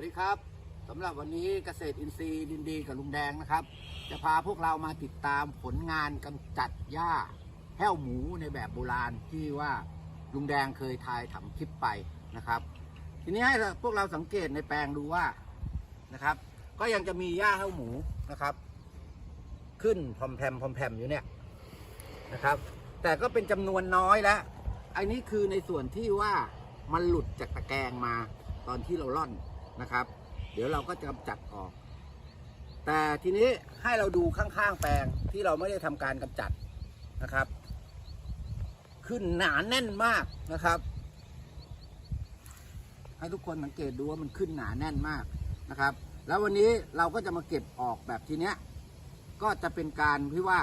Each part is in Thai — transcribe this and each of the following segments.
วัสดีครับสำหรับวันนี้เกษตรอินทรีย์ดินดีกับลุงแดงนะครับ จะพาพวกเรามาติดตามผลงานกำจัดหญ้าแห้วหมูในแบบโบราณที่ว่าลุงแดงเคยทายทำคลิปไปนะครับ ทีนี้ให้พวกเราสังเกตในแปลงดูว่านะครับ ก็ยังจะมีหญ้าแห้วหมูนะครับ ขึ้นพรอมแพมพรอมแพมอยู่เนี่ยนะครับ แต่ก็เป็นจำนวนน้อยแล้วอันนี้คือในส่วนที่ว่ามันหลุดจากตะแกรงมาตอนที่เราล่อน นะครับ เดี๋ยวเราก็จะกำจัดออก แต่ทีนี้ให้เราดูข้างๆแปลงที่เราไม่ได้ทำการกำจัดนะครับ ขึ้นหนาแน่นมากนะครับ ให้ทุกคนสังเกตดูว่ามันขึ้นหนาแน่นมากนะครับ แล้ววันนี้เราก็จะมาเก็บออกแบบทีเนี้ยก็จะเป็นการที่ว่า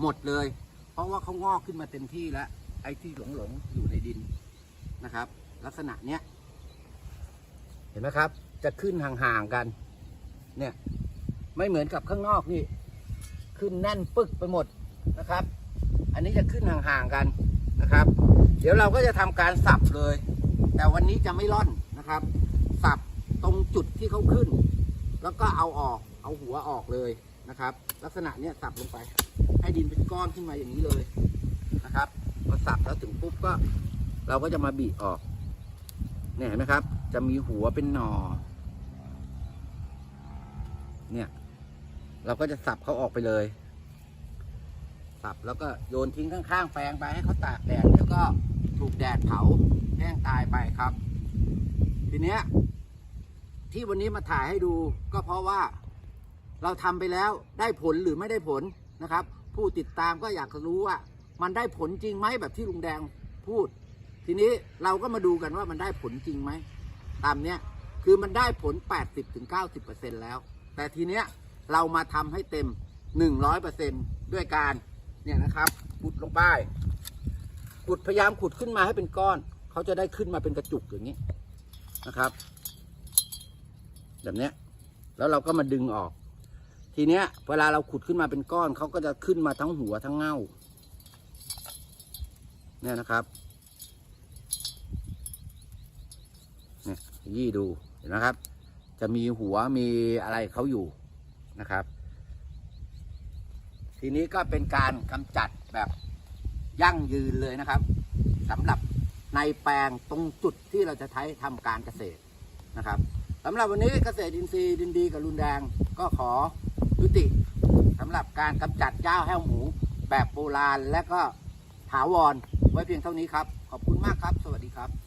หมดเลย เพราะว่าเขางอกขึ้นมาเต็มที่แล้วไอ้ที่หลงหลงๆอยู่ในดินนะครับ ลักษณะเนี้ย เห็นไหมครับ จะขึ้นห่างๆกัน เนี่ย ไม่เหมือนกับข้างนอกนี่ ขึ้นแน่นปึกไปหมดนะครับ อันนี้จะขึ้นห่างๆกันนะครับ เดี๋ยวเราก็จะทำการสับเลย แต่วันนี้จะไม่ร่อนนะครับ สับตรงจุดที่เขาขึ้น แล้วก็เอาออก เอาหัวออกเลยนะครับ ลักษณะเนี้ยสับลงไป ให้ดินเป็นก้อนขึ้นมาอย่างนี้เลยนะครับพอสับแล้วถึงปุ๊บก็ เราก็จะมาบีออกเนี่ยเห็นไหมครับ จะมีหัวเป็นหนอเนี่ย เราก็จะสับเขาออกไปเลย สับแล้วก็โยนทิ้งข้างๆแปลงไปให้เขาตากแดดแล้วก็ถูกแดดเผาแห้งตายไปครับ ทีเนี้ย ที่วันนี้มาถ่ายให้ดู ก็เพราะว่าเราทำไปแล้วได้ผลหรือไม่ได้ผลนะครับ ผู้ติดตามก็อยากรู้ว่า มันได้ผลจริงไหมแบบที่ลุงแดงพูด ทีนี้เราก็มาดูกันว่ามันได้ผลจริงไหม ตามเนี้ยคือมันได้ผล 80-90%แล้ว แต่ทีเนี้ยเรามาทำให้เต็ม 100%ด้วยการเนี่ยนะครับขุดลงไปขุดพยายามขุดขึ้นมาให้เป็นก้อน เขาจะได้ขึ้นมาเป็นกระจุกอย่างนี้นะครับ แบบเนี้ยแล้วเราก็มาดึงออก ทีเนี้ย เวลาเราขุดขึ้นมาเป็นก้อนเขาก็จะขึ้นมาทั้งหัวทั้งเง่าเนี่ยนะครับ เนี่ ยี่ดูเห็นไหมครับ จะมีหัวมีอะไรเขาอยู่นะครับ ทีนี้ก็เป็นการกำจัดแบบยั่งยืนเลยนะครับสำหรับในแปลงตรงจุดที่เราจะใช้ทำการเกษตรนะครับสำหรับวันนี้เกษตรอินทรีย์ดินดีกับรุนแดงก็ขอยุติสำหรับการกำจัดหญ้าแห้วหมูแบบโบราณและก็ถาวรไว้เพียงเท่านี้ครับ ขอบคุณมากครับ สวัสดีครับ